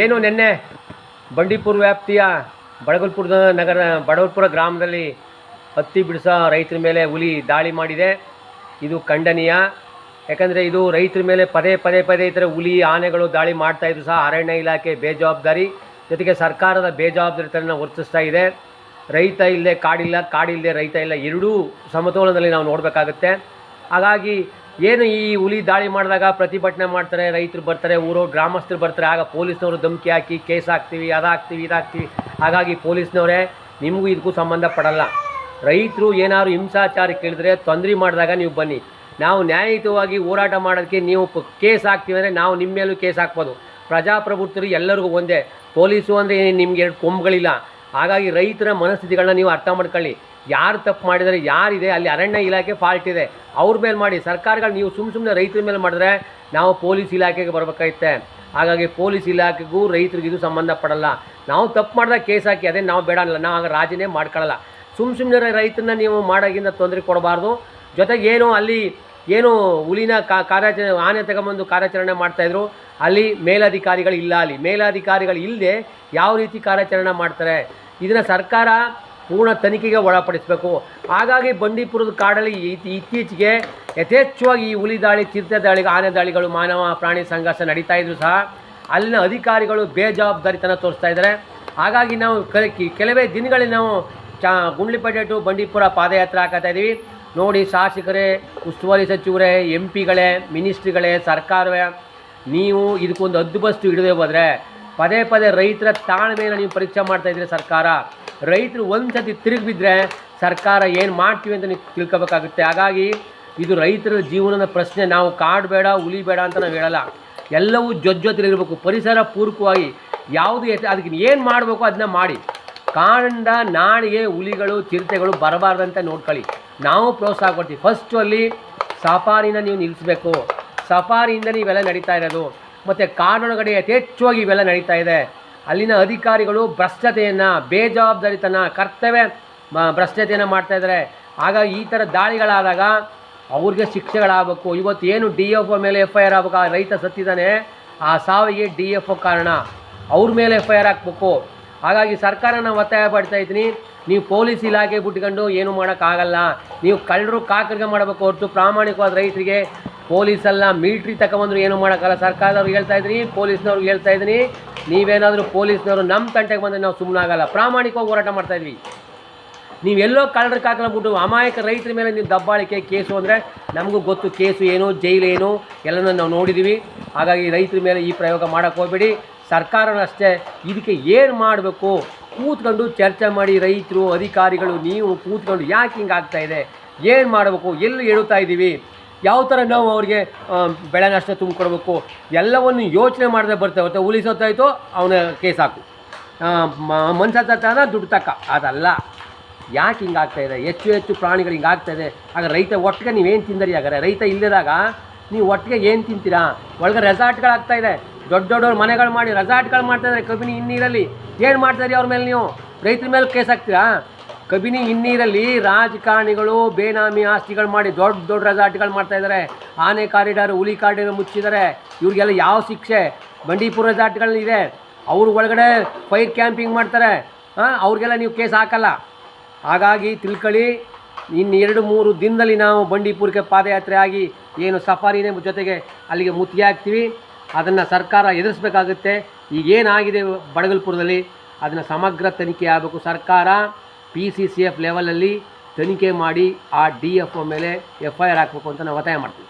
ಏನು ನಿನ್ನೆ ಬಂಡೀಪುರ ವ್ಯಾಪ್ತಿಯ ಬಡಗಲ್ಪುರದ ನಗರ, ಬಡಗಲ್ಪುರ ಗ್ರಾಮದಲ್ಲಿ ಹತ್ತಿ ಬಿಡಿಸೋ ರೈತರ ಮೇಲೆ ಹುಲಿ ದಾಳಿ ಮಾಡಿದೆ. ಇದು ಖಂಡನೀಯ. ಯಾಕಂದರೆ ಇದು ರೈತರ ಮೇಲೆ ಪದೇ ಪದೇ ಪದೇ ಥರ ಹುಲಿ, ಆನೆಗಳು ದಾಳಿ ಮಾಡ್ತಾಯಿದ್ರು ಸಹ ಅರಣ್ಯ ಇಲಾಖೆ ಬೇಜವಾಬ್ದಾರಿ. ಜೊತೆಗೆ ಸರ್ಕಾರದ ಬೇಜವಾಬ್ದಾರಿತನ ವರ್ತಿಸ್ತಾ ಇದೆ. ರೈತ ಇಲ್ಲದೆ ಕಾಡಿಲ್ಲ, ಕಾಡಿಲ್ಲದೆ ರೈತ ಇಲ್ಲ, ಎರಡೂ ಸಮತೋಲನದಲ್ಲಿ ನಾವು ನೋಡಬೇಕಾಗುತ್ತೆ. ಹಾಗಾಗಿ ಏನು ಈ ಹುಲಿ ದಾಳಿ ಮಾಡಿದಾಗ ಪ್ರತಿಭಟನೆ ಮಾಡ್ತಾರೆ, ರೈತರು ಬರ್ತಾರೆ, ಊರು ಗ್ರಾಮಸ್ಥರು ಬರ್ತಾರೆ, ಆಗ ಪೊಲೀಸ್ನವರು ಧಮಕಿ ಹಾಕಿ ಕೇಸ್ ಹಾಕ್ತೀವಿ, ಅದಾಗ್ತೀವಿ, ಇದಾಗ್ತೀವಿ. ಹಾಗಾಗಿ ಪೊಲೀಸ್ನವರೇ, ನಿಮಗೂ ಇದಕ್ಕೂ ಸಂಬಂಧ ಪಡಲ್ಲ. ರೈತರು ಏನಾದ್ರು ಹಿಂಸಾಚಾರ ಕೇಳಿದ್ರೆ ತೊಂದರೆ ಮಾಡಿದಾಗ ನೀವು ಬನ್ನಿ. ನಾವು ನ್ಯಾಯಯುತವಾಗಿ ಹೋರಾಟ ಮಾಡೋದಕ್ಕೆ ನೀವು ಕೇಸ್ ಹಾಕ್ತೀವಿ ಅಂದರೆ ನಾವು ನಿಮ್ಮ ಮೇಲೂ ಕೇಸ್ ಹಾಕ್ಬೋದು. ಪ್ರಜಾಪ್ರಭುತ್ವರು ಎಲ್ಲರಿಗೂ ಒಂದೇ. ಪೊಲೀಸು ಅಂದರೆ ನಿಮ್ಗೆ ಎರಡು ಕೊಂಬುಗಳಿಲ್ಲ. ಹಾಗಾಗಿ ರೈತರ ಮನಸ್ಥಿತಿಗಳನ್ನ ನೀವು ಅರ್ಥ ಮಾಡ್ಕೊಳ್ಳಿ. ಯಾರು ತಪ್ಪು ಮಾಡಿದರೆ ಯಾರಿದೆ, ಅಲ್ಲಿ ಅರಣ್ಯ ಇಲಾಖೆ ಫಾಲ್ಟ್ ಇದೆ. ಅವ್ರ ಮೇಲೆ ಮಾಡಿ, ಸರ್ಕಾರಗಳು ನೀವು ಸುಮ್ಮ ಸುಮ್ಮನೆ ರೈತರ ಮೇಲೆ ಮಾಡಿದ್ರೆ ನಾವು ಪೊಲೀಸ್ ಇಲಾಖೆಗೆ ಬರಬೇಕಾಯ್ತೆ. ಹಾಗಾಗಿ ಪೊಲೀಸ್ ಇಲಾಖೆಗೂ ರೈತರಿಗಿದು ಸಂಬಂಧ ಪಡಲ್ಲ ನಾವು ತಪ್ಪು ಮಾಡಿದಾಗ ಕೇಸ್ ಹಾಕಿ ಅದೇ ನಾವು ಬೇಡ ಅಲ್ಲ ನಾವು ಆಗ ರಾಜಿನೇ ಮಾಡ್ಕೊಳ್ಳಲ್ಲ. ಸುಮ್ಮ ಸುಮ್ಮನೆ ರೈತನ ನೀವು ಮಾಡೋಕ್ಕಿಂತ ತೊಂದರೆ ಕೊಡಬಾರ್ದು. ಜೊತೆಗೆ ಏನು ಅಲ್ಲಿ ಏನು ಹುಲಿನ ಕಾ, ಕಾರ್ಯಾಚರಣೆ, ಆನೆ ತಗೊಂಬಂದು ಕಾರ್ಯಾಚರಣೆ ಮಾಡ್ತಾಯಿದ್ರು ಅಲ್ಲಿ ಮೇಲಧಿಕಾರಿಗಳು ಇಲ್ಲ ಅಲ್ಲಿ. ಮೇಲಧಿಕಾರಿಗಳು ಇಲ್ಲದೆ ಯಾವ ರೀತಿ ಕಾರ್ಯಾಚರಣೆ ಮಾಡ್ತಾರೆ? ಇದನ್ನು ಸರ್ಕಾರ ಪೂರ್ಣ ತನಿಖೆಗೆ ಒಳಪಡಿಸಬೇಕು. ಹಾಗಾಗಿ ಬಂಡೀಪುರದ ಕಾಡಲ್ಲಿ ಇತ್- ಇತ್ತೀಚೆಗೆ ಯಥೇಚ್ಛವಾಗಿ ಈ ಹುಲಿ ದಾಳಿ, ಚಿರತೆ ದಾಳಿ ಆನೆ ದಾಳಿಗಳು ಮಾನವ ಪ್ರಾಣಿ ಸಂಘರ್ಷ ನಡೀತಾ ಇದ್ರು ಸಹ ಅಲ್ಲಿನ ಅಧಿಕಾರಿಗಳು ಬೇಜವಾಬ್ದಾರಿತನ ತೋರಿಸ್ತಾ ಇದ್ದಾರೆ. ಹಾಗಾಗಿ ನಾವು ಕೆಲ ಕೆಲವೇ ದಿನಗಳಲ್ಲಿ ನಾವು ಚಾ ಗುಂಡ್ಲಿಪೇಟೆ ಟು ಬಂಡೀಪುರ ಪಾದಯಾತ್ರೆ ಹಾಕತ್ತಾ ಇದ್ದೀವಿ. ನೋಡಿ ಶಾಸಕರೇ, ಉಸ್ತುವಾರಿ ಸಚಿವರೇ ಎಂ ಪಿಗಳೇ ಮಿನಿಸ್ಟ್ರಿಗಳೇ, ಸರ್ಕಾರವೇ, ನೀವು ಇದಕ್ಕೊಂದು ಹದ್ದುಬಸ್ತು ಹಿಡಿದೇ ಹೋದರೆ ಪದೇ ಪದೇ ರೈತರ ತಾಳ್ಮೆಯನ್ನು ನೀವು ಪರೀಕ್ಷೆ ಮಾಡ್ತಾ ಇದ್ದೀರಿ ಸರ್ಕಾರ. ರೈತರು ಒಂದು ಸತಿ ತಿರುಗಿ ಬಿದ್ದರೆ ಸರ್ಕಾರ ಏನು ಮಾಡ್ತೀವಿ ಅಂತ ನೀವು ತಿಳ್ಕೊಬೇಕಾಗುತ್ತೆ. ಹಾಗಾಗಿ ಇದು ರೈತರ ಜೀವನದ ಪ್ರಶ್ನೆ. ನಾವು ಕಾಡು ಬೇಡ, ಹುಲಿ ಬೇಡ ಅಂತ ನಾವು ಹೇಳಲ್ಲ. ಎಲ್ಲವೂ ಜೊಜ್ಜೊತ್ತಿರಬೇಕು ಪರಿಸರ ಪೂರಕವಾಗಿ ಯಾವುದು ಅದಕ್ಕೆ ಏನು ಮಾಡಬೇಕು ಅದನ್ನ ಮಾಡಿ. ಕಾಂಡ, ನಾಡಿಗೆ ಹುಲಿಗಳು, ಚಿರತೆಗಳು ಬರಬಾರ್ದಂತ ನೋಡ್ಕೊಳ್ಳಿ. ನಾವು ಪ್ರೋತ್ಸಾಹ ಕೊಡ್ತೀವಿ. ಫಸ್ಟು ಅಲ್ಲಿ ಸಫಾರಿನ ನೀವು ನಿಲ್ಲಿಸಬೇಕು ಸಫಾರಿಯಿಂದ ನೀವೆಲ್ಲ ನಡೀತಾ ಇರೋದು. ಮತ್ತು ಕಾಡೊಳಗಡೆ ಯಥೇಚ್ಛವಾಗಿ ಇವೆಲ್ಲ ನಡೀತಾ ಇದೆ. ಅಲ್ಲಿನ ಅಧಿಕಾರಿಗಳು ಭ್ರಷ್ಟತೆಯನ್ನು, ಬೇಜವಾಬ್ದಾರಿತನ, ಕರ್ತವ್ಯ ಭ್ರಷ್ಟತೆಯನ್ನು ಮಾಡ್ತಾ ಇದ್ದಾರೆ ಹಾಗಾಗಿ ಈ ಥರ ದಾಳಿಗಳಾದಾಗ ಅವ್ರಿಗೆ ಶಿಕ್ಷೆಗಳಾಗಬೇಕು. ಇವತ್ತು ಏನು ಡಿ ಎಫ್ ಒ ಮೇಲೆ ಎಫ್ ಐ ಆರ್ ಆಗಬೇಕು? ಆ ರೈತ ಸತ್ತಿದ್ದಾನೆ ಆ ಸಾವಿಗೆ ಡಿ ಎಫ್ ಒ ಕಾರಣ. ಅವ್ರ ಮೇಲೆ ಎಫ್ ಐ ಆರ್ ಹಾಕ್ಬೇಕು. ಹಾಗಾಗಿ ಸರ್ಕಾರನ ಒತ್ತಾಯ ಪಡ್ತಾ ಇದ್ದೀನಿ. ನೀವು ಪೊಲೀಸ್ ಇಲಾಖೆ ಬಿಟ್ಕೊಂಡು ಏನು ಮಾಡೋಕ್ಕಾಗಲ್ಲ. ನೀವು ಕಳ್ಳರು ಕಾಕರಿಗೆ ಮಾಡಬೇಕು. ಹೊರತು ಪ್ರಾಮಾಣಿಕವಾದ ರೈತರಿಗೆ ಪೊಲೀಸಲ್ಲ, ಮಿಲ್ಟ್ರಿ ತಗೊಂಬಂದ್ರು ಏನು ಮಾಡೋಕ್ಕಲ್ಲ ಸರ್ಕಾರದವ್ರಿಗೆ ಹೇಳ್ತಾ ಇದ್ದೀನಿ ಪೊಲೀಸ್ನವ್ರಿಗೆ ಹೇಳ್ತಾ ಇದ್ದೀನಿ. ನೀವೇನಾದರೂ ಪೊಲೀಸ್ನವರು ನಮ್ಮ ತಂಟೆಗೆ ಬಂದರೆ ನಾವು ಸುಮ್ಮನಾಗಲ್ಲ ಪ್ರಾಮಾಣಿಕವಾಗಿ ಹೋರಾಟ ಮಾಡ್ತಾ ಇದ್ವಿ. ನೀವೆಲ್ಲೋ ಕಳ್ಳರ ಕಾಕಲಬಿಟ್ಟು ಅಮಾಯಕ ರೈತರ ಮೇಲೆ ನೀವು ದಬ್ಬಾಳಿಕೆ ಕೇಸು ಅಂದರೆ ನಮಗೂ ಗೊತ್ತು ಕೇಸು ಏನು, ಜೈಲು ಏನು, ಎಲ್ಲನೂ ನಾವು ನೋಡಿದ್ದೀವಿ ಹಾಗಾಗಿ ರೈತರ ಮೇಲೆ ಈ ಪ್ರಯೋಗ ಮಾಡೋಕ್ಕೆ ಹೋಗಬೇಡಿ. ಸರ್ಕಾರನಷ್ಟೇ ಇದಕ್ಕೆ ಏನು ಮಾಡಬೇಕು? ಕೂತ್ಕೊಂಡು ಚರ್ಚೆ ಮಾಡಿ ರೈತರು, ಅಧಿಕಾರಿಗಳು, ನೀವು ಕೂತ್ಕೊಂಡು ಯಾಕೆ ಹಿಂಗೆ ಆಗ್ತಾಯಿದೆ ಏನು ಮಾಡಬೇಕು? ಎಲ್ಲಿ ಹೇಳುತ್ತಾ ಇದ್ದೀವಿ ಯಾವ ಥರ ನಾವು ಅವ್ರಿಗೆ ಬೆಳೆ ನಷ್ಟ ತುಂಬಿಕೊಡ್ಬೇಕು, ಎಲ್ಲವನ್ನು ಯೋಚನೆ ಮಾಡದೆ ಬರ್ತೇವೆ ಮತ್ತು ಹುಲಿ ಸತ್ತಾಯಿತು, ಅವನ ಕೇಸ್ ಹಾಕು ಮನುಷ್ಯ ಸತ್ತಾನ ದುಡ್ಡು ತಕ್ಕ. ಅದಲ್ಲ. ಯಾಕೆ ಹಿಂಗೆ ಆಗ್ತಾ ಇದೆ? ಹೆಚ್ಚು ಹೆಚ್ಚು ಪ್ರಾಣಿಗಳು ಹಿಂಗಾಗ್ತಾಯಿದೆ ಆಗ ರೈತ ಒಟ್ಟಿಗೆ ನೀವೇನು ತಿಂದರಿ ಹಾಗಾದ್ರೆ? ರೈತ ಇಲ್ಲದಾಗ ನೀವು ಒಟ್ಟಿಗೆ ಏನು ತಿಂತೀರಾ? ಒಳಗೆ ರೆಸಾರ್ಟ್ಗಳಾಗ್ತಾ ಇದೆ. ದೊಡ್ಡ ದೊಡ್ಡವ್ರ ಮನೆಗಳು ಮಾಡಿ ರೆಸಾರ್ಟ್ಗಳು ಮಾಡ್ತಾ ಇದ್ದಾರೆ ಕಬಿನಿ ಹಿನ್ನೀರಲ್ಲಿ. ಏನು ಇರಿ ಅವ್ರ ಮೇಲೆ ನೀವು? ರೈತರ ಮೇಲೆ ಕೇಸ್ ಹಾಕ್ತೀರಾ? ಕಬಿನಿ ಹಿನ್ನೀರಲ್ಲಿ ರಾಜಕಾರಣಿಗಳು, ಬೇನಾಮಿ ಆಸ್ತಿಗಳು ಮಾಡಿ ದೊಡ್ಡ ದೊಡ್ಡ ರೆಸಾರ್ಟ್ಗಳು ಮಾಡ್ತಾ ಇದ್ದಾರೆ ಆನೆ ಕಾರಿಡಾರ್, ಹುಲಿ ಕಾರಿಡಾರ್ ಮುಚ್ಚಿದ್ದಾರೆ ಇವ್ರಿಗೆಲ್ಲ ಯಾವ ಶಿಕ್ಷೆ? ಬಂಡೀಪುರ ರೆಸಾರ್ಟ್ಗಳಿದೆ ಅವ್ರ ಒಳಗಡೆ ಫೈರ್ ಕ್ಯಾಂಪಿಂಗ್ ಮಾಡ್ತಾರೆ. ಹಾಂ, ಅವ್ರಿಗೆಲ್ಲ ನೀವು ಕೇಸ್ ಹಾಕಲ್ಲ. ಹಾಗಾಗಿ ತಿಳ್ಕೊಳ್ಳಿ ಇನ್ನು ಎರಡು ಮೂರು ದಿನದಲ್ಲಿ ನಾವು ಬಂಡೀಪುರಕ್ಕೆ ಪಾದಯಾತ್ರೆ ಆಗಿ ಏನು ಸಫಾರಿನೇ ಜೊತೆಗೆ ಅಲ್ಲಿಗೆ ಮುತ್ತಿಗೆ ಹಾಕ್ತೀವಿ. ಅದನ್ನು ಸರ್ಕಾರ ಎದುರಿಸ್ಬೇಕಾಗುತ್ತೆ. ಈಗೇನಾಗಿದೆ ಬಡಗಲ್ಪುರದಲ್ಲಿ? ಅದನ್ನು ಸಮಗ್ರ ತನಿಖೆ ಆಗಬೇಕು ಸರ್ಕಾರ. ಪಿ ಸಿ ಸಿ ಎಫ್ ಲೆವೆಲಲ್ಲಿ ತನಿಖೆ ಮಾಡಿ ಆ ಡಿ ಎಫ್ ಒ ಮೇಲೆ ಎಫ್ ಐ ಆರ್ ಹಾಕಬೇಕು ಅಂತ ನಾವು ಒತ್ತಾಯ ಮಾಡ್ತೀವಿ.